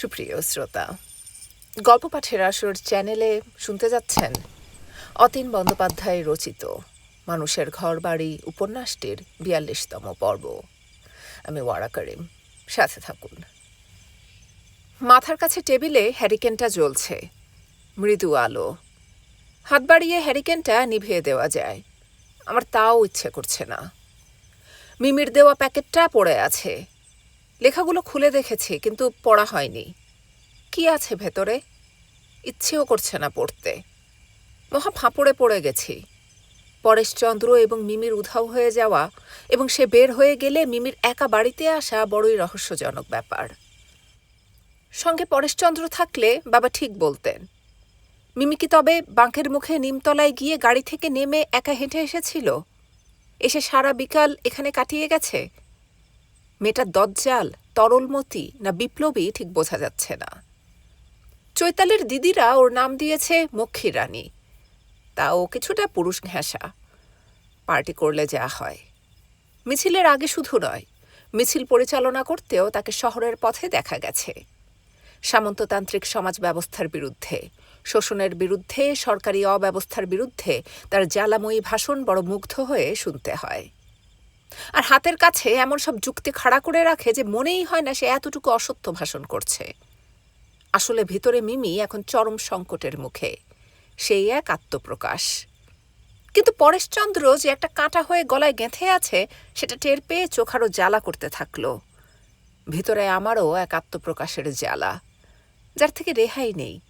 সুপ্রিয় শ্রোতা, গল্প পাঠের আসর চ্যানেলে শুনতে যাচ্ছেন অতীন বন্দ্যোপাধ্যায় রচিত মানুষের ঘর বাড়ি উপন্যাসটির বিয়াল্লিশতম পর্ব। আমি ওয়ারা করিম, সাথে থাকুন। মাথার কাছে টেবিলে হ্যারিকেনটা জ্বলছে, মৃদু আলো। হাত বাড়িয়ে হ্যারিকেনটা নিভিয়ে দেওয়া যায়, আমার তাও ইচ্ছে করছে না। মিমির দেওয়া প্যাকেটটা পড়ে আছে লেখাগুলো খুলে দেখেছি, কিন্তু পড়া হয়নি। কি আছে ভেতরে? ইচ্ছেও করছে না পড়তে। মহা ফাঁপড়ে পড়ে গেছি। পরেশচন্দ্র এবং মিমির উধাও হয়ে যাওয়া এবং সে বের হয়ে গেলে মিমির একা বাড়িতে আসা বড়ই রহস্যজনক ব্যাপার। সঙ্গে পরেশচন্দ্র থাকলে বাবা ঠিক বলতেন, মিমি কি তবে বাঁকের মুখে নিমতলায় গিয়ে গাড়ি থেকে নেমে একা হেঁটে এসেছিল? এসে সারা বিকাল এখানে কাটিয়ে গেছে? মেয়েটা দজ্জাল, তরলমতি না বিপ্লবী ঠিক বোঝা যাচ্ছে না। চৈতালের দিদিরা ওর নাম দিয়েছে মক্ষী রানী। তা ও কিছুটা পুরুষ ঘেঁষা। পার্টি করলে যা হয়। মিছিলের আগে শুধু নয়, মিছিল পরিচালনা করতেও তাকে শহরের পথে দেখা গেছে। সামন্ততান্ত্রিক সমাজ ব্যবস্থার বিরুদ্ধে, শোষণের বিরুদ্ধে, সরকারি অব্যবস্থার বিরুদ্ধে তার জ্বালাময়ী ভাষণ বড় মুগ্ধ হয়ে শুনতে হয়। আর হাতের কাছে এমন সব যুক্তি খাড়া করে রাখে যে মনেই হয় না সে এতটুকু অসত্য ভাষণ করছে। আসলে ভিতরে মিমি এখন চরম সংকটের মুখে। সেই এক আত্মপ্রকাশ। কিন্তু পরেশচন্দ্র যে একটা কাঁটা হয়ে গলায় গেঁথে আছে, সেটা টের পেয়ে চোখ আরও জ্বালা করতে থাকল। ভিতরে আমারও এক আত্মপ্রকাশের জ্বালা, যার থেকে রেহাই নেই।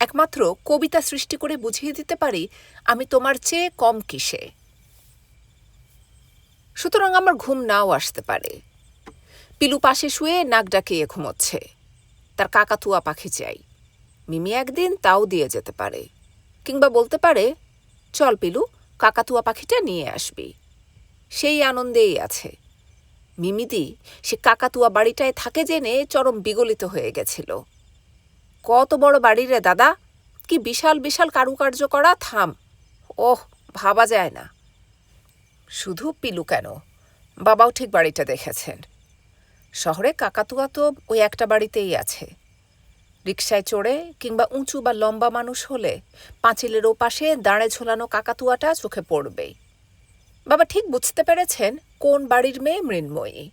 একমাত্র কবিতা সৃষ্টি করে বুঝিয়ে দিতে পারি, আমি তোমার চেয়ে কম কিসে? সুতরাং আমার ঘুম নাও আসতে পারে। পিলু পাশে শুয়ে নাক ডাকিয়ে ঘুমোচ্ছে। তার কাকাতুয়া পাখি চাই। মিমি একদিন তাও দিয়ে যেতে পারে। কিংবা বলতে পারে, চল পিলু, কাকাতুয়া পাখিটা নিয়ে আসবি। সেই আনন্দেই আছে। মিমিদি সে কাকাতুয়া বাড়িটায় থাকে জেনে চরম বিগলিত হয়ে গেছিল। কত বড় বাড়ি রে দাদা! কি বিশাল বিশাল কারুকার্য করা, থাম। ওহ, ভাবা যায় না। শুধু পিলু কেন? বাবাও ঠিক বাড়িটা দেখেছেন। শহরে কাকাতুয়া তো ওই একটা বাড়িতেই আছে। রিকশায় চড়ে কিংবা উঁচু বা লম্বা মানুষ হলে পাঁচিলের ওপাশে দাঁড়ে ঝোলানো কাকাতুয়াটা চোখে পড়বেই। বাবা ঠিক বুঝতে পেরেছেন কোন বাড়ির মেয়ে মৃন্ময়ী।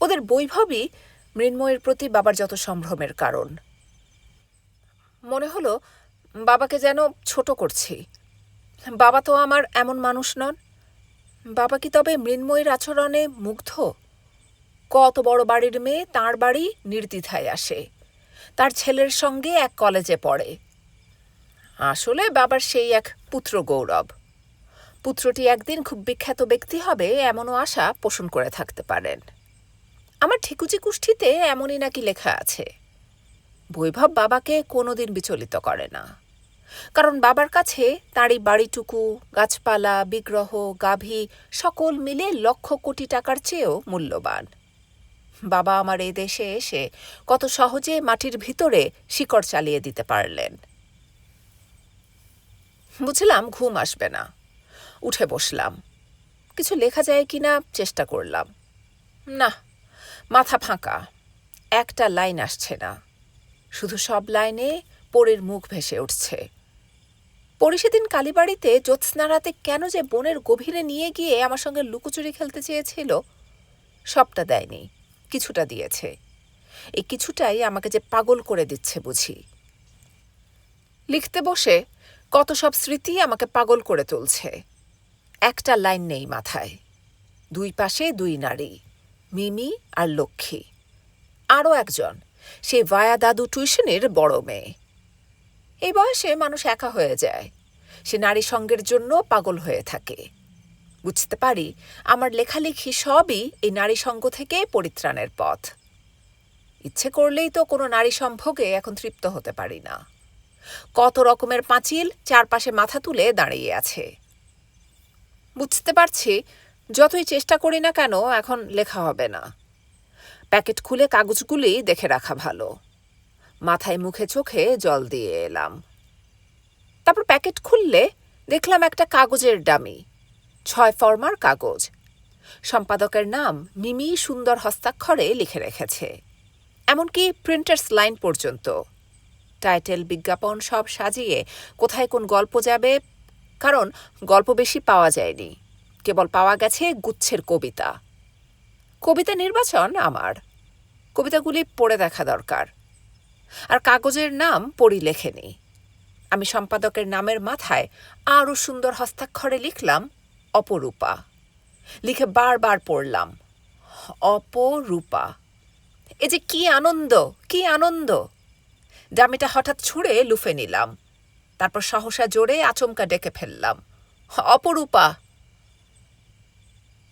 ওদের বৈভবই মৃন্ময়ের প্রতি বাবার যত সম্ভ্রমের কারণ। মনে হলো, বাবাকে যেন ছোট করছি। বাবা তো আমার এমন মানুষ নন। বাবা কি তবে মৃন্ময়ীর আচরণে মুগ্ধ? কত বড় বাড়ির মেয়ে, তার বাড়ি নির্দ্বিধায় আসে। তার ছেলের সঙ্গে এক কলেজে পড়ে। আসলে বাবার সেই এক পুত্র গৌরব। পুত্রটি একদিন খুব বিখ্যাত ব্যক্তি হবে, এমনও আশা পোষণ করে থাকতে পারেন। আমার ঠিকুচি কুষ্ঠিতে এমনই নাকি লেখা আছে। বৈভব বাবাকে কোনোদিন বিচলিত করে না। কারণ বাবার কাছে তাঁরই বাড়িটুকু, গাছপালা, বিগ্রহ, গাভী সকল মিলে লক্ষ কোটি টাকার চেয়েও মূল্যবান। বাবা আমার এ দেশে এসে কত সহজে মাটির ভিতরে শিকড় চালিয়ে দিতে পারলেন। বুঝলাম ঘুম আসবে না। উঠে বসলাম। কিছু লেখা যায় কিনা চেষ্টা করলাম। না মাথা ফাঁকা। একটা লাইন আসছে না। শুধু সব লাইনে পরের মুখ ভেসে উঠছে। পরি সেদিন কালীবাড়িতে জ্যোৎস্না রাতে কেন যে বনের গভীরে নিয়ে গিয়ে আমার সঙ্গে লুকোচুরি খেলতে চেয়েছিল, সবটা দেয়নি, কিছুটা দিয়েছে। এই কিছুটাই আমাকে যে পাগল করে দিচ্ছে বুঝি। লিখতে বসে কত সব স্মৃতি আমাকে পাগল করে তুলছে। একটা লাইন নেই মাথায়, দুই পাশে দুই নারী, মিমি আর লক্ষ্মী। আরও একজন, সে ভায়া দাদু টিউশনের বড় মেয়ে। এই বয়সে মানুষ একা হয়ে যায়। সে নারী সঙ্গের জন্য পাগল হয়ে থাকে। বুঝতে পারি, আমার লেখালেখি সবই এই নারী সঙ্গ থেকে পরিত্রাণের পথ। ইচ্ছে করলেই তো কোনো নারী সম্ভোগে এখন তৃপ্ত হতে পারি না। কত রকমের পাঁচিল চারপাশে মাথা তুলে দাঁড়িয়ে আছে। বুঝতে পারছি, যতই চেষ্টা করি না কেন এখন লেখা হবে না। প্যাকেট খুলে কাগজগুলি দেখে রাখা ভালো। মাথায় মুখে চোখে জল দিয়ে এলাম। তারপর প্যাকেট খুললে দেখলাম একটা কাগজের ডামি, ছয় ফর্মার কাগজ। সম্পাদকের নাম মিমি সুন্দর হস্তাক্ষরে লিখে রেখেছে। এমনকি প্রিন্টার্স লাইন পর্যন্ত। টাইটেল বিজ্ঞাপন সব সাজিয়ে কোথায় কোন গল্প যাবে, কারণ গল্প বেশি পাওয়া যায়নি। কেবল পাওয়া গেছে গুচ্ছের কবিতা। কবিতা নির্বাচন আমার। কবিতাগুলি পড়ে দেখা দরকার। আর কাগজের নাম পড়ি লেখেনি আমি সম্পাদকের নামের মাথায় আরও সুন্দর হস্তাক্ষরে লিখলাম, অপরূপা। লিখে বারবার পড়লাম, অপরূপা। এ যে কি আনন্দ কি আনন্দ। ডামিটা হঠাৎ ছুঁড়ে লুফে নিলাম, তারপর সহসা জোরে আচমকা ডেকে ফেললাম, অপরূপা।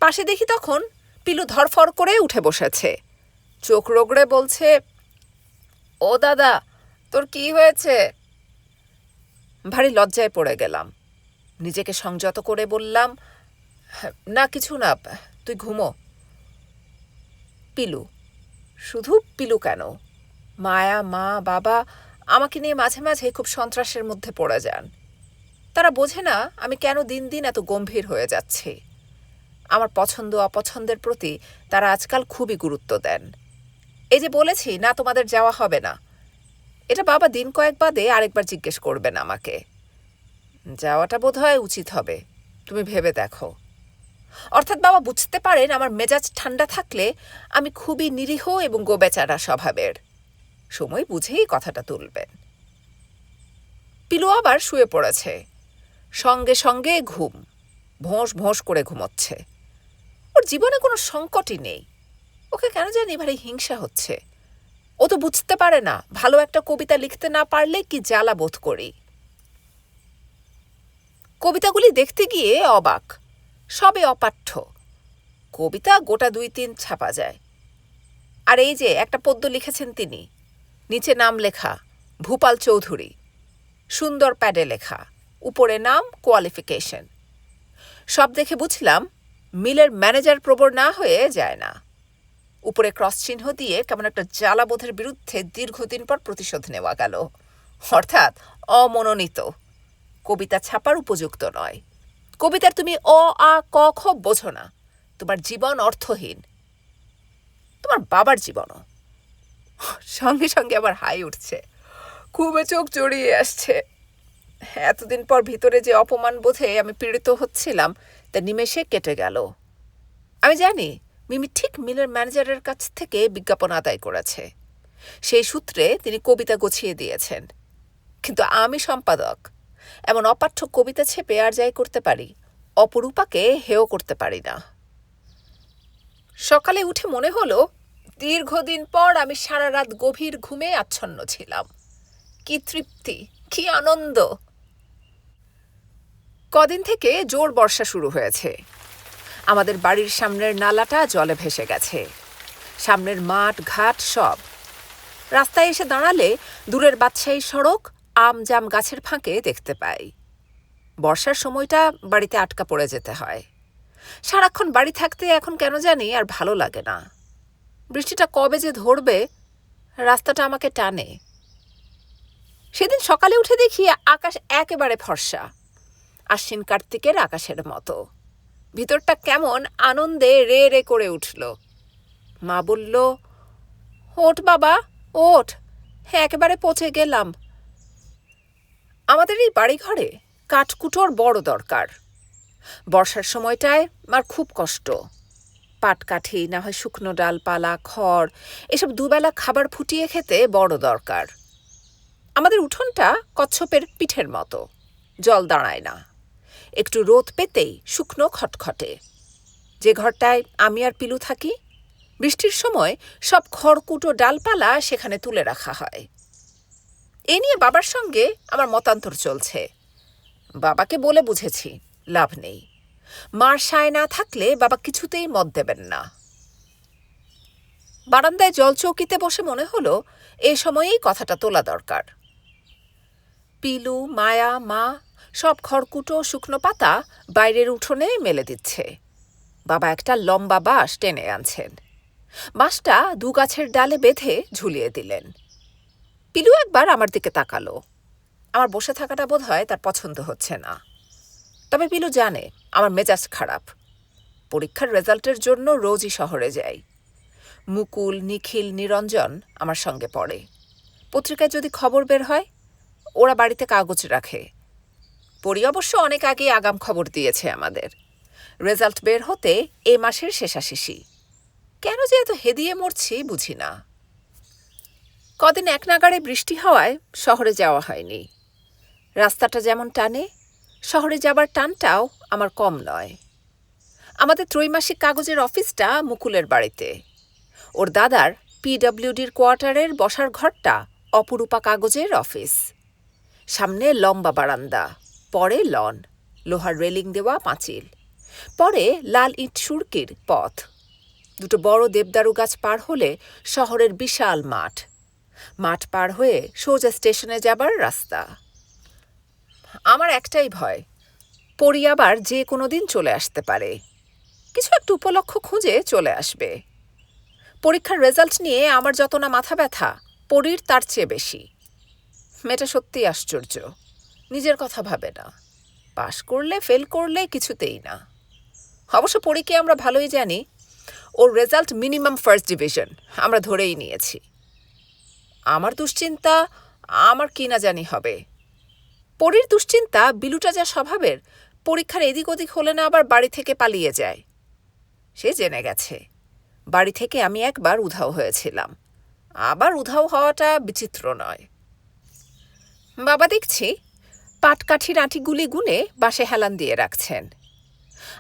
পাশে দেখি তখন পিলু ধরফর করে উঠে বসেছে। চোখ রোগড়ে বলছে ও দাদা, তোর কি হয়েছে? ভারী লজ্জায় পড়ে গেলাম। নিজেকে সংযত করে বললাম, না, কিছু না, তুই ঘুমো। পিলু, শুধু পিলু কেন? মায়া, মা, বাবা, আমাকে নিয়ে মাঝে মাঝে খুব সন্ত্রাসের মধ্যে পড়ে যান। তারা বোঝে না আমি কেন দিন দিন এত গম্ভীর হয়ে যাচ্ছি। আমার পছন্দ, অপছন্দের প্রতি তারা আজকাল খুবই গুরুত্ব দেন। এই যে বলেছি, না তোমাদের যাওয়া হবে না। এটা বাবা দিন কয়েক বাদে আরেকবার জিজ্ঞেস করবেন আমাকে। যাওয়াটা বোধ হয় উচিত হবে, তুমি ভেবে দেখো। অর্থাৎ বাবা বুঝতে পারেন আমার মেজাজ ঠান্ডা থাকলে আমি খুবই নিরীহ এবং গোবেচারা স্বভাবের। সময় বুঝেই কথাটা তুলবেন। পিলু আবার শুয়ে পড়েছে। সঙ্গে সঙ্গে ঘুম, ভোঁস ভোঁস করে ঘুমোচ্ছে। ওর জীবনে কোনো সংকটই নেই। ওকে কেন জানি ভারী হিংসা হচ্ছে। ও তো বুঝতে পারে না, ভালো একটা কবিতা লিখতে না পারলে কি জ্বালা বোধ করি। কবিতাগুলি দেখতে গিয়ে অবাক, সবে অপাঠ্য। কবিতা গোটা দুই তিন ছাপা যায়। আর এই যে একটা পদ্য লিখেছেন তিনি, নিচে নাম লেখা, ভূপাল চৌধুরী, সুন্দর প্যাডে লেখা, উপরে নাম কোয়ালিফিকেশন। সব দেখে বুঝলাম, মিলের ম্যানেজার প্রবর না হয়ে যায় না। উপরে ক্রস চিহ্ন দিয়ে কেমন একটা জ্বালাবোধের বিরুদ্ধে দীর্ঘদিন পর প্রতিশোধ নেওয়া গেল। অর্থাৎ অমনোনীত। কবিতা ছাপার উপযুক্ত নয়। কবিতার তুমি অ, আ, ক, খ বোঝো না। তোমার জীবন অর্থহীন। তোমার বাবার জীবনও। সঙ্গে সঙ্গে আবার হাই উঠছে। খুবই চোখ জড়িয়ে আসছে। এতদিন পর ভিতরে যে অপমান বোধে আমি পীড়িত হচ্ছিলাম, তা নিমেষে কেটে গেল। আমি জানি মিমি ঠিক মিলের ম্যানেজারের কাছ থেকে বিজ্ঞাপন আদায় করেছে। সেই সূত্রে তিনি কবিতা গুছিয়ে দিয়েছেন। কিন্তু আমি সম্পাদক, এমন অপাঠ্য কবিতা ছেপে আর যাই করতে পারি, অপরূপাকে হেয় করতে পারি না। সকালে উঠে মনে হলো, দীর্ঘদিন পর আমি সারা রাত গভীর ঘুমে আচ্ছন্ন ছিলাম। কি তৃপ্তি, কি আনন্দ! কদিন থেকে জোর বর্ষা শুরু হয়েছে। আমাদের বাড়ির সামনের নালাটা জলে ভেসে গেছে। সামনের মাঠ, ঘাট সব। রাস্তায় এসে দাঁড়ালে দূরের বাদশাহী সড়ক আম জাম গাছের ফাঁকে দেখতে পাই। বর্ষার সময়টা বাড়িতে আটকা পড়ে যেতে হয়। সারাক্ষণ বাড়ি থাকতে এখন কেন জানি আর ভালো লাগে না। বৃষ্টিটা কবে যে ধরবে, রাস্তাটা আমাকে টানে। সেদিন সকালে উঠে দেখি আকাশ একেবারে ফর্সা। আশ্বিন কার্তিকের আকাশের মতো। ভিতরটা কেমন আনন্দে রে রে করে উঠল। মা বলল, ওঠ বাবা, ওঠ হ্যাঁ একেবারে পচে গেলাম। আমাদের এই বাড়িঘরে কাঠকুটোর বড় দরকার। বর্ষার সময়টায় আমার খুব কষ্ট। পাটকাঠি, না হয় শুকনো ডালপালা, খড়, এসব দুবেলা খাবার ফুটিয়ে খেতে বড় দরকার। আমাদের উঠোনটা কচ্ছপের পিঠের মতো, জল দাঁড়ায় না। একটু রোদ পেতেই শুকনো খটখটে। যে ঘরটায় আমি আর পিলু থাকি, বৃষ্টির সময় সব খড়কুটো ডালপালা সেখানে তুলে রাখা হয়। এ নিয়ে বাবার সঙ্গে আমার মতান্তর চলছে। বাবাকে বলে বুঝেছি, লাভ নেই। মার সায় না থাকলে বাবা কিছুতেই মত দেবেন না। বারান্দায় জলচৌকিতে বসে মনে হলো, এ সময়েই কথাটা তোলা দরকার। পিলু, মায়া, মা সব খড়কুটো শুকনো পাতা বাইরের উঠোনে মেলে দিচ্ছে। বাবা একটা লম্বা বাঁশ টেনে আনছেন। বাঁশটা দু গাছের ডালে বেঁধে ঝুলিয়ে দিলেন। পিলু একবার আমার দিকে তাকালো। আমার বসে থাকাটা বোধ হয় তার পছন্দ হচ্ছে না। তবে পিলু জানে আমার মেজাজ খারাপ। পরীক্ষার রেজাল্টের জন্য রোজই শহরে যাই। মুকুল, নিখিল, নিরঞ্জন আমার সঙ্গে পড়ে। পত্রিকায় যদি খবর বের হয়, ওরা বাড়িতে কাগজ রাখে। পরি অবশ্য অনেক আগে আগাম খবর দিয়েছে আমাদের। রেজাল্ট বের হতে এ মাসের শেষাশেষি। কেন যে এত হেদিয়ে মরছি বুঝি না। কদিন এক নাগাড়ে বৃষ্টি হওয়ায় শহরে যাওয়া হয়নি। রাস্তাটা যেমন টানে, শহরে যাবার টানটাও আমার কম নয়। আমাদের ত্রৈমাসিক কাগজের অফিসটা মুকুলের বাড়িতে। ওর দাদার পিডব্লিউডির কোয়ার্টারের বসার ঘরটা অপরূপা কাগজের অফিস। সামনে লম্বা বারান্দা। পরে লন, লোহার রেলিং দেওয়া পাঁচিল, পরে লাল ইট সুরকির পথ। দুটো বড় দেবদারু গাছ পার হলে শহরের বিশাল মাঠ। মাঠ পার হয়ে সোজা স্টেশনে যাবার রাস্তা। আমার একটাই ভয়, পরি আবার যে কোনো দিন চলে আসতে পারে। কিছু একটা উপলক্ষ খুঁজে চলে আসবে। পরীক্ষার রেজাল্ট নিয়ে আমার যত না মাথা ব্যথা, পরীর তার চেয়ে বেশি। মেয়েটা সত্যি আশ্চর্য। নিজের কথা ভাবে না। পাশ করলে ফেল করলে কিছুতেই না। অবশ্য পরীকে আমরা ভালোই জানি, ওর রেজাল্ট মিনিমাম ফার্স্ট ডিভিশন আমরা ধরেই নিয়েছি। আমার দুশ্চিন্তা, আমার কি না জানি হবে। পরীর দুশ্চিন্তা, বিলুটা যা স্বভাবের, পরীক্ষার এদিক ওদিক হলে না আবার বাড়ি থেকে পালিয়ে যায়। সে জেনে গেছে। বাড়ি থেকে আমি একবার উধাও হয়েছিলাম। আবার উধাও হওয়াটা বিচিত্র নয়। বাবা দেখছি পাটকাঠির আঁটিগুলি গুনে বাসে হেলান দিয়ে রাখছেন।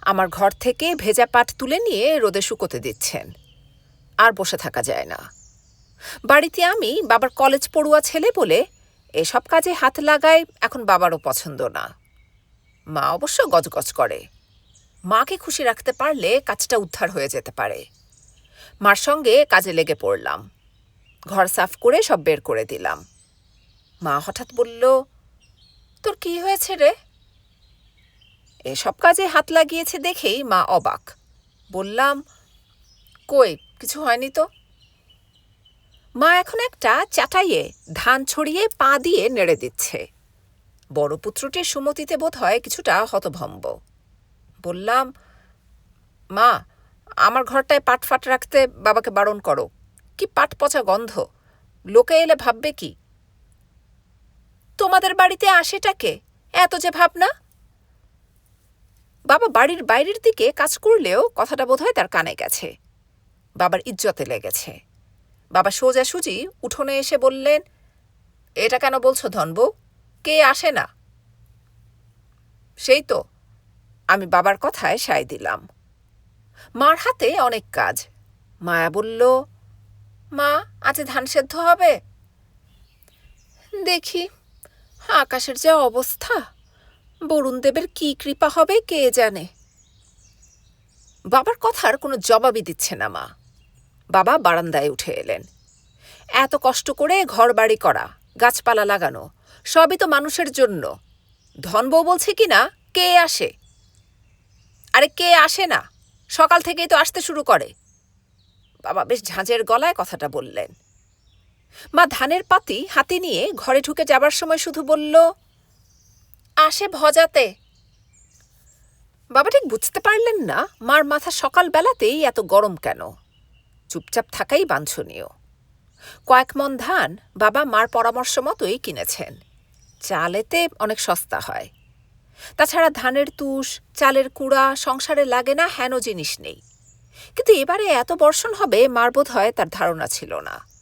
আমার ঘর থেকে ভেজা পাট তুলে নিয়ে রোদে শুকোতে দিচ্ছেন। আর বসে থাকা যায় না। বাড়িতে আমি বাবার কলেজ পড়ুয়া ছেলে বলে এসব কাজে হাত লাগায় এখন বাবারও পছন্দ না। মা অবশ্য গজগজ করে। মাকে খুশি রাখতে পারলে কাজটা উদ্ধার হয়ে যেতে পারে। মার সঙ্গে কাজে লেগে পড়লাম। ঘর সাফ করে সব বের করে দিলাম। মা হঠাৎ বলল তোর কি হয়েছে রে? এসব কাজে হাত লাগিয়েছে দেখেই মা অবাক। বললাম, কই, কিছু হয়নি তো? মা এখন একটা চাটাইয়ে ধান ছড়িয়ে পা দিয়ে নেড়ে দিচ্ছে। বড় পুত্রটির সুমতিতে বোধ হয় কিছুটা হতভম্ব। বললাম, মা, আমার ঘরটায় পাট ফাট রাখতে বাবাকে বারণ করো। কি পাট পচা গন্ধ? লোকে এলে ভাববে কি? তোমাদের বাড়িতে আসেটাকে এত যে ভাবনা। বাবা বাড়ির বাইরের দিকে কাজ করলেও কথাটা বোধহয় তার কানে গেছে। বাবার ইজ্জতে লেগেছে। বাবা সোজাসুজি উঠোনে এসে বললেন, এটা কেন বলছো ধনবু কে আসে না? সেই তো, আমি বাবার কথায় সায় দিলাম। মার হাতে অনেক কাজ। মায়া বলল, মা, আজ ধান সেদ্ধ হবে? দেখি আকাশের যে অবস্থা, বরুণ দেবের কি কৃপা হবে কে জানে? বাবার কথার কোনো জবাবই দিচ্ছে না মা। বাবা বারান্দায় উঠে এলেন। এত কষ্ট করে ঘর বাড়ি করা, গাছপালা লাগানো, সবই তো মানুষের জন্য। ধনবউ বলছে কি না, কে আসে? আরে কে আসে না? সকাল থেকেই তো আসতে শুরু করে। বাবা বেশ ঝাঁঝের গলায় কথাটা বললেন। মা ধানের পাতি হাতে নিয়ে ঘরে ঢুকে যাবার সময় শুধু বলল, আসে ভজাতে। বাবা ঠিক বুঝতে পারলেন না মার মাথা সকালবেলাতেই এত গরম কেন। চুপচাপ থাকাই বাঞ্ছনীয়। কয়েক মন ধান বাবা মার পরামর্শ মতোই কিনেছেন। চালেতে অনেক সস্তা হয়। তাছাড়া ধানের তুষ, চালের কুড়া সংসারে লাগে না হেন জিনিস নেই। কিন্তু এবারে এত বর্ষণ হবে মার বোধ হয় তার ধারণা ছিল না।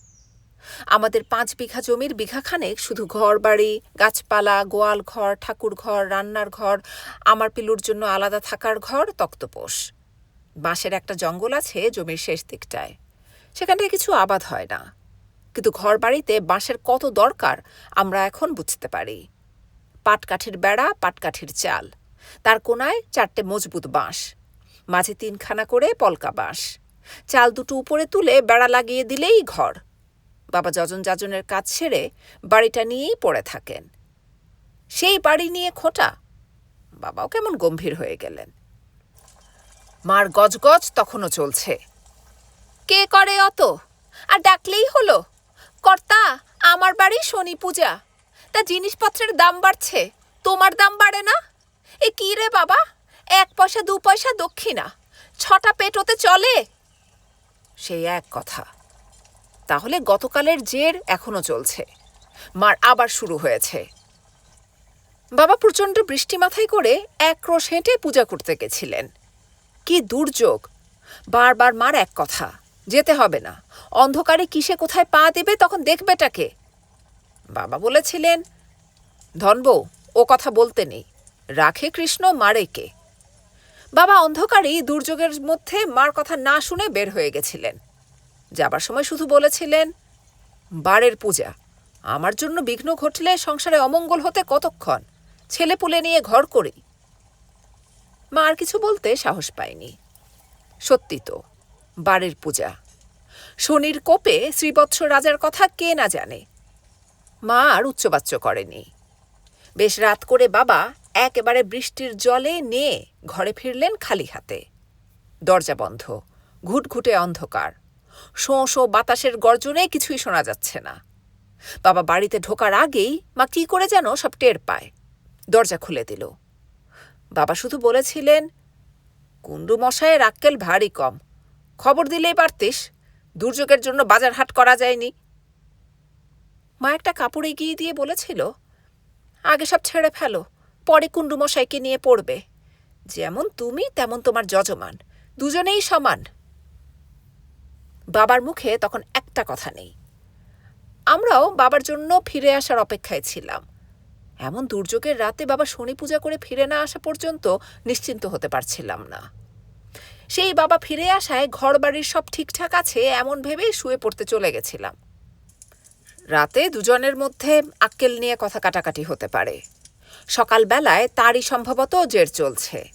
আমাদের পাঁচ বিঘা জমির বিঘাখানেক শুধু ঘর বাড়ি গাছপালা গোয়াল ঘর ঠাকুর ঘর রান্নার ঘর, আমার পিলুর জন্য আলাদা থাকার ঘর, তক্তপোষ। বাঁশের একটা জঙ্গল আছে জমির শেষ দিকটায়। সেখানটায় কিছু আবাদ হয় না। কিন্তু ঘর বাড়িতে বাঁশের কত দরকার আমরা এখন বুঝতে পারি। পাটকাঠির বেড়া, পাটকাঠির চাল। তার কোনায় চারটে মজবুত বাঁশ। মাঝে তিনখানা করে পলকা বাঁশ। চাল দুটো উপরে তুলে বেড়া লাগিয়ে দিলেই ঘর। বাবা যজন যাজনের কাজ সেরে বাড়িটা নিয়েই পড়ে থাকেন। সেই বাড়ি নিয়ে খোটা। বাবাও কেমন গম্ভীর হয়ে গেলেন। মার গজগজ তখনও চলছে। কে করে অত? আর ডাকলেই হলো। কর্তা, আমার বাড়ি শনি পূজা। তা জিনিসপত্রের দাম বাড়ছে। তোমার দাম বাড়ে না? এ কি রে বাবা? এক পয়সা, দু পয়সা দক্ষিণা। ছটা পেটোতে চলে। সেই এক কথা। তাহলে গতকালের জের এখনও চলছে। মার আবার শুরু হয়েছে। বাবা প্রচণ্ড বৃষ্টি মাথায় করে এক ক্রোশ হেঁটে পূজা করতে গেছিলেন। কি দুর্যোগ! বারবার মার এক কথা, যেতে হবে না। অন্ধকারে কিসে কোথায় পা দেবে তখন দেখবেটাকে বাবা বলেছিলেন ধনবউ ও কথা বলতে নেই। রাখে কৃষ্ণ, মারে কে? বাবা অন্ধকারেই দুর্যোগের মধ্যে মার কথা না শুনে বের হয়ে গেছিলেন। যাবার সময় শুধু বলেছিলেন বারের পূজা, আমার জন্য বিঘ্ন ঘটলে সংসারে অমঙ্গল হতে কতক্ষণ? ছেলে পুলে নিয়ে ঘর করি। মা আর কিছু বলতে সাহস পায়নি। সত্যি তো বারের পূজা, শনির কোপে শ্রীবৎস রাজার কথা কে না জানে? মা আর উচ্চবাচ্য করেনি। বেশ রাত করে বাবা একেবারে বৃষ্টির জলে নিয়ে ঘরে ফিরলেন খালি হাতে। দরজা বন্ধ, ঘুটঘুটে অন্ধকার। শোঁ শোঁ বাতাসের গর্জনে কিছুই শোনা যাচ্ছে না। বাবা বাড়িতে ঢোকার আগেই মা কি করে যেন সব টের পায়। দরজা খুলে দিল। বাবা শুধু বলেছিলেন, কুণ্ডু মশায়ের আক্কেল ভারী কম। খবর দিলেই পারতিস, দুর্যোগের জন্য বাজার হাট করা যায়নি। মা একটা কাপড় এগিয়ে দিয়ে বলেছিল, আগে সব ছেড়ে ফেলো, পরে কুণ্ডু মশাইকে নিয়ে পড়বে। যেমন তুমি, তেমন তোমার যজমান। দুজনেই সমান। বাবার মুখে তখন একটা কথা নেই। আমরাও বাবার জন্য ফিরে আসার অপেক্ষায় ছিলাম। এমন দুর্যোগের রাতে বাবা শনি পূজা করে ফিরে না আসা পর্যন্ত নিশ্চিন্ত হতে পারছিলাম না। সেই বাবা ফিরে আসায় ঘর বাড়ির সব ঠিকঠাক আছে এমন ভেবেই শুয়ে পড়তে চলে গেছিলাম। রাতে দুজনের মধ্যে আক্কেল নিয়ে কথা কাটাকাটি হতে পারে। সকালবেলায় তারই সম্ভবত জের চলছে।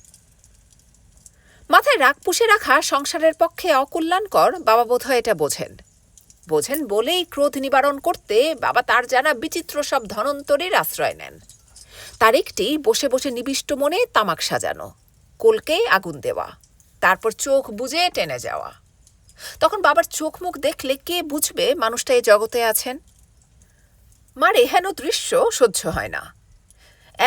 মাথায় রাগ পুষে রাখা সংসারের পক্ষে অকল্যাণকর, বাবা বোধহয় এটা বোঝেন। বোঝেন বলেই ক্রোধ নিবারণ করতে বাবা তার জানা বিচিত্র সব ধনন্তরীর আশ্রয় নেন। তার একটি বসে বসে নিবিষ্ট মনে তামাক সাজানো কোলকেই আগুন দেওয়া, তারপর চোখ বুজে টেনে যাওয়া। তখন বাবার চোখ মুখ দেখলে কে বুঝবে মানুষটা এই জগতে আছেন? মার এহেন দৃশ্য সহ্য হয় না।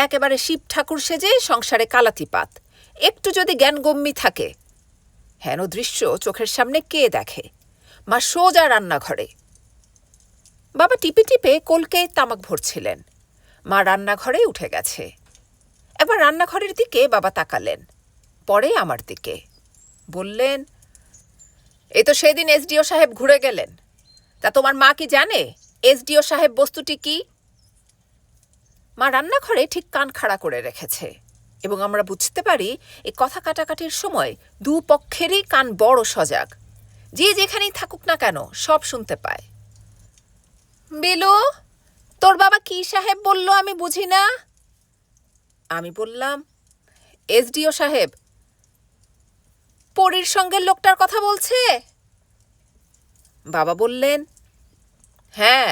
একেবারে শিব ঠাকুর সেজে সংসারে কালাতিপাত একটু যদি জ্ঞানগম্যি থাকে। হেন দৃশ্য চোখের সামনে কে দেখে? মা সোজা রান্নাঘরে। বাবা টিপে টিপে কলকে তামাক ভরছিলেন। মা রান্নাঘরে উঠে গেছে। একবার রান্নাঘরের দিকে বাবা তাকালেন। পরে আমার দিকে। বললেন এই তো সেদিন এসডিও সাহেব ঘুরে গেলেন। তা তোমার মা কি জানে? এসডিও সাহেব বস্তুটি কি? মা রান্নাঘরে ঠিক কান খাড়া করে রেখেছে। এবং আমরা বুঝতে পারি এই কথা কাটাকাটির সময় দু পক্ষেরই কান বড় সজাগ। যে যেখানেই থাকুক না কেন, সব শুনতে পায়। বিলু, তোর বাবা কি সাহেব বলল আমি বুঝি না? আমি বললাম এসডিও সাহেব, পরীর সঙ্গে লোকটার কথা বলছে? বাবা বললেন হ্যাঁ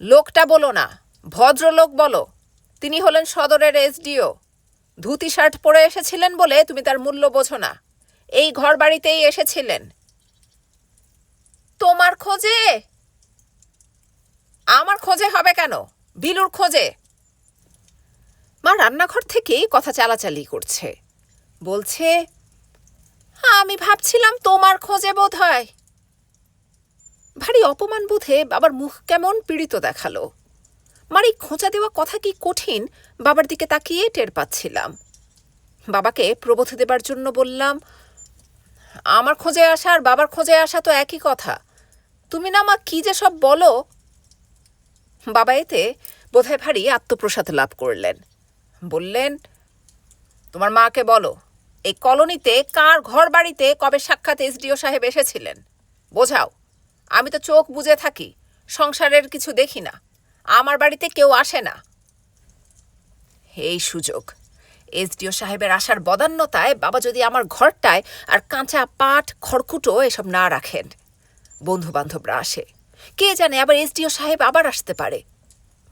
লোকটা বলো না, ভদ্রলোক বলো। তিনি হলেন সদরের এসডিও ধুতি শার্ট পরে এসেছিলেন বলে তুমি তার মূল্য বোঝো না। এই ঘর বাড়িতেই এসেছিলেন। তোমার খোঁজে? আমার খোঁজে হবে কেন? বিলুর খোঁজে? মা রান্নাঘর থেকেই কথা চালাচালি করছে। বলছে, আমি ভাবছিলাম তোমার খোঁজে বোধ হয় ভারী অপমান বোধে বাবার মুখ কেমন পীড়িত দেখাল। মার এই খোঁচা দেওয়া কথা কি কঠিন? বাবার দিকে তাকিয়ে টের পাচ্ছিলাম। বাবাকে প্রবোধ দেবার জন্য বললাম, আমার খোঁজে আসা আর বাবার খোঁজে আসা তো একই কথা। তুমি না মা কি যে সব বলো? বাবা এতে বোধহয় ভারী আত্মপ্রসাদ লাভ করলেন। বললেন, তোমার মাকে বলো, এই কলোনিতে কার ঘর বাড়িতে কবে সাক্ষাৎ এসডিও সাহেব এসেছিলেন? বোঝাও, আমি তো চোখ বুজে থাকি, সংসারের কিছু দেখি না, আমার বাড়িতে কেউ আসে না। এই সুযোগ। এসডিও সাহেবের আসার বদান্যতায় বাবা যদি আমার ঘরটায় আর কাঁচা পাট খড়কুটো এসব না রাখেন। বন্ধু বান্ধবরা আসে। কে জানে আবার এসডিও সাহেব আবার আসতে পারে।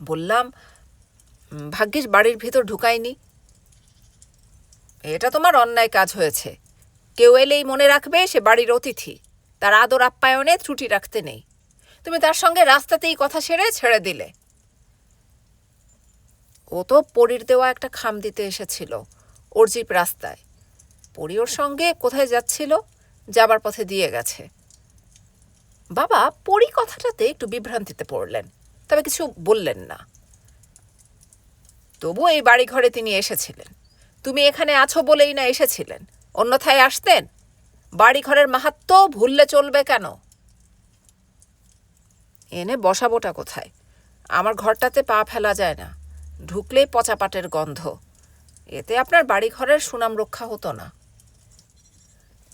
বললাম "উম, ভাগ্যিস বাড়ির ভেতর ঢুকায়নি এটা তোমার অন্যায় কাজ হয়েছে। কেউ এলেই মনে রাখবে সে বাড়ির অতিথি। তার আদর আপ্যায়নে ত্রুটি রাখতে নেই। তুমি তার সঙ্গে রাস্তাতেই কথা সেরে ছেড়ে দিলে। ও তো পরীর দেওয়া একটা খাম দিতে এসেছিল ওর জিপ রাস্তায়। পরি ওর সঙ্গে কোথায় যাচ্ছিল, যাবার পথে দিয়ে গেছে। বাবা, পরি কথাটাতে একটু বিভ্রান্তিতে পড়লেন, তবে কিছু বললেন না। তবু এই বাড়ি ঘরে তিনি এসেছিলেন। তুমি এখানে আছো বলেই না এসেছিলেন। অন্যথায় আসতেন? বাড়ি ঘরের মাহাত্ম ভুললে চলবে কেন? এনে বসাবোটা কোথায়? আমার ঘরটাতে পা ফেলা যায় না। ঢুকলেই পচা পাটের গন্ধ। এতে আপনার বাড়ি ঘরের সুনাম রক্ষা হতো না।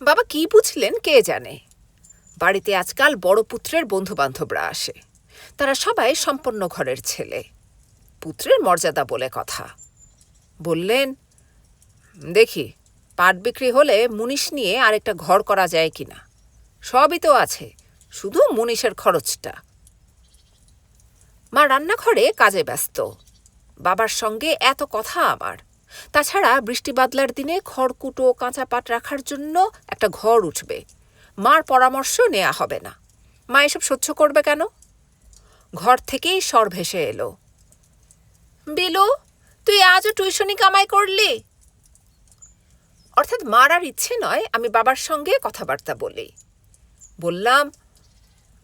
বাবা, কি বুঝলেন? কে জানে? বাড়িতে আজকাল বড় পুত্রের বন্ধু বান্ধবরা আসে। তারা সবাই সম্পন্ন ঘরের ছেলে। পুত্রের মর্যাদা বলে কথা। বললেন, দেখি, পাট বিক্রি হলে মুনিশ নিয়ে আরেকটা ঘর করা যায় কি না সবই তো আছে, শুধু মুনিশের খরচটা। মা রান্নাঘরে কাজে ব্যস্ত। বাবার সঙ্গে এত কথা আমার। তাছাড়া বৃষ্টি বাদলার দিনে খড়কুটো কাঁচা পাট রাখার জন্য একটা ঘর উঠবে। মার পরামর্শ নেওয়া হবে না। মা এসব সহ্য করবে কেন? ঘর থেকেই স্বর ভেসে এলো। বিলু, তুই আজও টিউশনি কামাই করলি? অর্থাৎ মার আর ইচ্ছে নয় আমি বাবার সঙ্গে কথাবার্তা বলি। বললাম,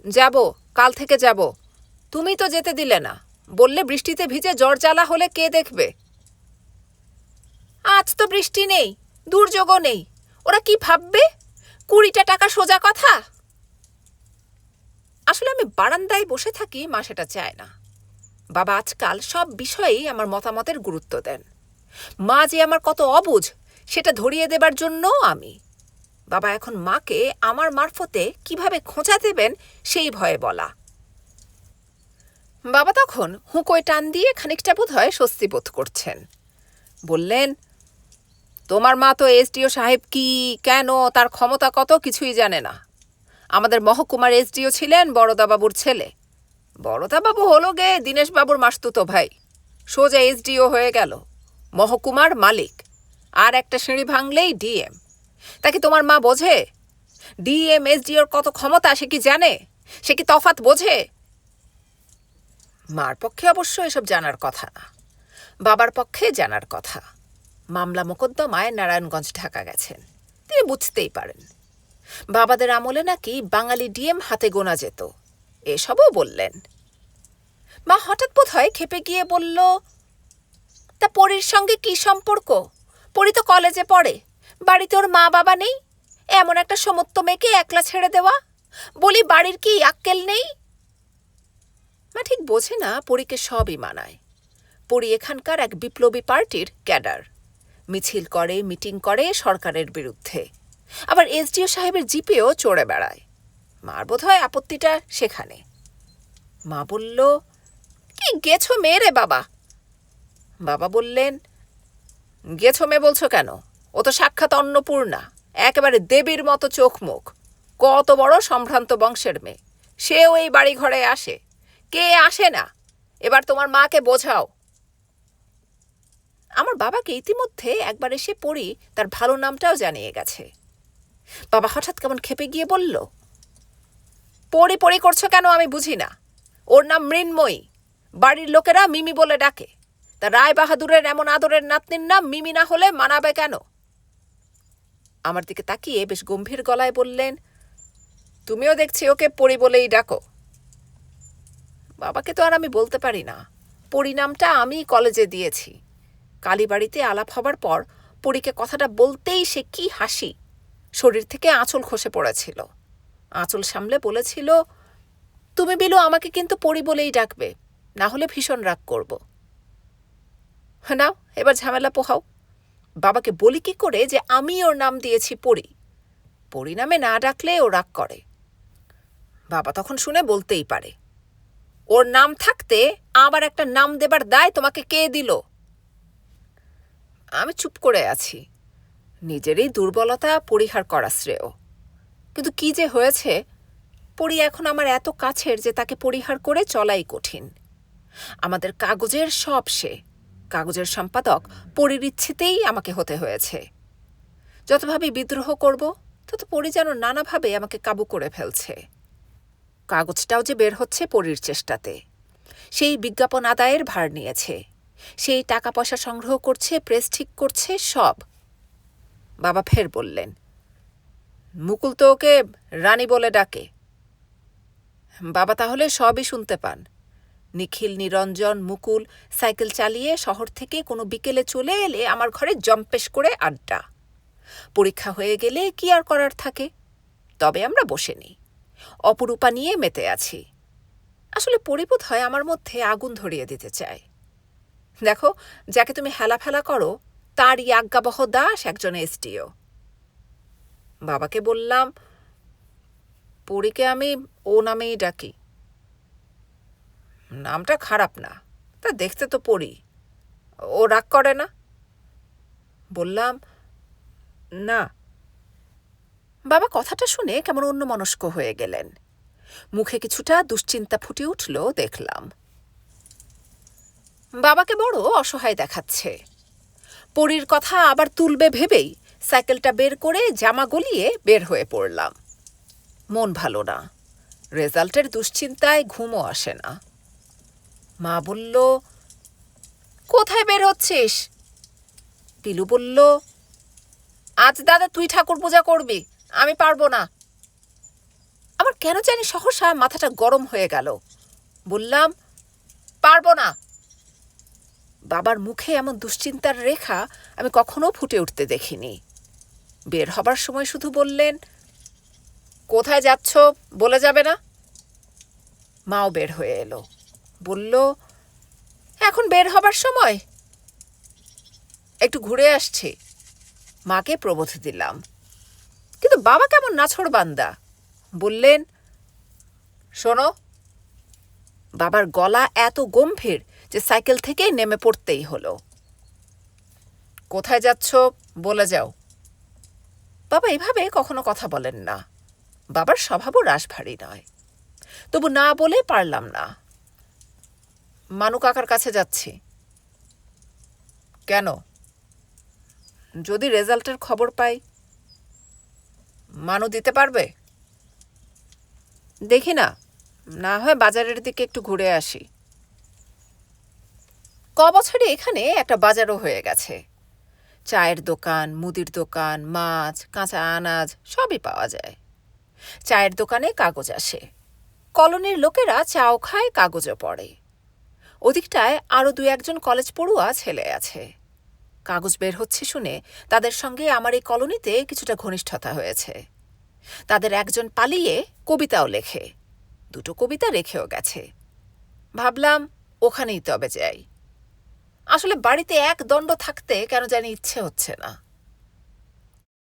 যাব, কাল থেকে যাব। তুমি তো যেতে দিলে না। বললে বৃষ্টিতে ভিজে জ্বর জ্বালা হলে কে দেখবে? আজ তো বৃষ্টি নেই, দুর্যোগও নেই। ওরা কি ভাববে? কুড়িটা টাকা সোজা কথা? আসলে আমি বারান্দায় বসে থাকি, মা সেটা চায় না। বাবা আজকাল সব বিষয়েই আমার মতামতের গুরুত্ব দেন। মা যে আমার কত অবুঝ, সেটা ধরিয়ে দেবার জন্যও আমি। বাবা এখন মাকে আমার মারফতে কীভাবে খোঁচা দেবেন, সেই ভয়ে বলা। বাবা তখন হুঁকোয় টান দিয়ে খানিকটা বোধ হয় স্বস্তি বোধ করছেন। বললেন, তোমার মা তো এসডিও সাহেব কি, কেন, তার ক্ষমতা কত কিছুই জানে না। আমাদের মহকুমার এসডিও ছিলেন বড়দাবাবুর ছেলে। বড়দাবাবু হলো গে দীনেশবাবুর মাসতুতো ভাই। সোজা এসডিও হয়ে গেল, মহকুমার মালিক। আর একটা সিঁড়ি ভাঙলেই ডিএম তাকে তোমার মা বোঝে? ডিএম এসডিওর কত ক্ষমতা, সে কি জানে? সে কি তফাত বোঝে? মার পক্ষে অবশ্য এসব জানার কথা না। বাবার পক্ষে জানার কথা। মামলা মোকদ্দমায় নারায়ণগঞ্জ, ঢাকা গেছেন। তিনি বুঝতেই পারেন। বাবাদের আমলে নাকি বাঙালি ডিএম হাতে গোনা যেত। এসবও বললেন। মা হঠাৎ বোধ হয় খেপে গিয়ে বলল, তা পরীর সঙ্গে কি সম্পর্ক? পরী তো কলেজে পড়ে। বাড়িতে ওর মা বাবা নেই? এমন একটা সমত্ব মেয়েকে একলা ছেড়ে দেওয়া? বলি বাড়ির কি আক্কেল নেই? মা ঠিক বোঝে না, পরীকে সবই মানায়। পরী এখানকার এক বিপ্লবী পার্টির ক্যাডার। মিছিল করে, মিটিং করে সরকারের বিরুদ্ধে। আবার এসডিও সাহেবের জিপেও চড়ে বেড়ায়। মার বোধ হয় আপত্তিটা সেখানে। মা বলল, কি গেছো মেয়ে রে বাবা? বাবা বললেন, গেছো মেয়ে বলছো কেন? ও তো সাক্ষাৎ অন্নপূর্ণা, একেবারে দেবীর মতো চোখ মুখ কত বড় সম্ভ্রান্ত বংশের মেয়ে। সেও এই বাড়ি ঘরে আসে। কে আসে না? এবার তোমার মাকে বোঝাও। আমার বাবাকে ইতিমধ্যে একবার এসে পড়ি, তার ভালো নামটাও জানিয়ে গেছে। বাবা হঠাৎ কেমন খেপে গিয়ে বলল, পড়ি পড়ি করছ কেন আমি বুঝি না। ওর নাম মৃন্ময়ী। বাড়ির লোকেরা মিমি বলে ডাকে। তা রায় বাহাদুরের এমন আদরের নাতনির নাম মিমি না হলে মানাবে কেন? আমার দিকে তাকিয়ে বেশ গম্ভীর গলায় বললেন, তুমিও দেখছি ওকে পড়ি বলেই ডাকো। বাবাকে তো আর আমি বলতে পারি না। পরিণামটা আমি কলেজে দিয়েছি। কালীবাড়িতে আলাপ হবার পর পরীকে কথাটা বলতেই সে কি হাসি। শরীর থেকে আঁচল খসে পড়েছিল। আঁচল সামলে বলেছিল, তুমি বিলু আমাকে কিন্তু পড়ি বলেই ডাকবে, না হলে ভীষণ রাগ করব। নাও, এবার ঝামেলা পোহাও। বাবাকে বলি কি করে যে আমি ওর নাম দিয়েছি পড়ি নামে না ডাকলে ও রাগ করে। বাবা তখন শুনে বলতেই পারে। ওর নাম থাকতে আবার একটা নাম দেবার দায় তোমাকে কে দিল? আমি চুপ করে আছি। নিজেরই দুর্বলতা পরিহার করা শ্রেয়। কিন্তু কি যে হয়েছে, পরি এখন আমার এত কাছের যে তাকে পরিহার করে চলাই কঠিন। আমাদের কাগজের সব সে, কাগজের সম্পাদক পরির ইচ্ছেতেই আমাকে হতে হয়েছে। যতভাবে বিদ্রোহ করব, তত পরি যেন নানাভাবে আমাকে কাবু করে ফেলছে। কাগজটাও যে বের হচ্ছে পরির চেষ্টাতে। সেই বিজ্ঞাপন আদায়ের ভার নিয়েছে। সেই টাকা পয়সা সংগ্রহ করছে, প্রেস ঠিক করছে, সব। বাবা ফের বললেন, মুকুল তো ওকে রানী বলে ডাকে। বাবা তাহলে সবই শুনতে পান। নিখিল, নিরঞ্জন, মুকুল সাইকেল চালিয়ে শহর থেকে কোনো বিকেলে চলে এলে আমার ঘরে জম্পেশ করে আড্ডা। পরীক্ষা হয়ে গেলে কি আর করার থাকে? তবে আমরা বসে নিই। অপরূপা নিয়ে মেতে আছি। আসলে পরিবোধ হয় আমার মধ্যে আগুন ধরিয়ে দিতে চায়। দেখো, যাকে তুমি হেলা ফেলা করো, তারই আজ্ঞাবহ দাস একজন এসটিও বাবাকে বললাম, পরীকে আমি ও নামেই ডাকি। নামটা খারাপ না, তা দেখতে তো পড়ি ও রাগ করে না। বললাম, না বাবা কথাটা শুনে কেমন অন্যমনস্ক হয়ে গেলেন। মুখে কিছুটা দুশ্চিন্তা ফুটে উঠল, দেখলাম। বাবাকে বড় অসহায় দেখাচ্ছে। পরীর কথা আবার তুলবে ভেবেই সাইকেলটা বের করে জামা গলিয়ে বের হয়ে পড়লাম। মন ভালো না। রেজাল্টের দুশ্চিন্তায় ঘুমও আসে না। মা বলল, কোথায় বের হচ্ছিস? পিলু বলল, আজ দাদা তুই ঠাকুর পূজা করবি। আমি পারব না। আমার কেন জানি সহসা মাথাটা গরম হয়ে গেল। বললাম, পারব না। বাবার মুখে এমন দুশ্চিন্তার রেখা আমি কখনো ফুটে উঠতে দেখিনি। বের হবার সময় শুধু বললেন, কোথায় যাচ্ছ বলে যাবে না? মাও বের হয়ে এলো। বলল, এখন বের হবার সময়। একটু ঘুরে আসছি। মাকে প্রবোধ দিলাম। কিন্তু বাবা কেমন নাছড় বান্দা? বললেন, শোনো, বাবার গলা এত গম্ভীর যে সাইকেল থেকে নেমে পড়তেই হলো। কোথায় যাচ্ছ বলে যাও। বাবা এভাবে কখনো কথা বলেন না। বাবার স্বভাবও রাশভারী নয়। তবু না বলে পারলাম না। মানু কাকার কাছে যাচ্ছি। কেন? যদি রেজাল্টের খবর পাই মানু দিতে পারবে? দেখি না না হয় বাজারের দিকে একটু ঘুরে আসি। ক বছরে এখানে একটা বাজারও হয়ে গেছে। চায়ের দোকান, মুদির দোকান, মাছ, কাঁচা আনাজ, সবই পাওয়া যায়। চায়ের দোকানে কাগজ আসে। কলোনির লোকেরা চাও খায়, কাগজও পড়ে। ওদিকটায় আরও দু একজন কলেজ পড়ুয়া ছেলে আছে। কাগজ বের হচ্ছে শুনে তাদের সঙ্গে আমার এই কলোনিতে কিছুটা ঘনিষ্ঠতা হয়েছে। তাদের একজন পালিয়ে কবিতাও লেখে। দুটো কবিতা রেখেও গেছে। ভাবলাম, ওখানেই তবে যাই। আসলে বাড়িতে এক দণ্ড থাকতে কেন জানি ইচ্ছে হচ্ছে না।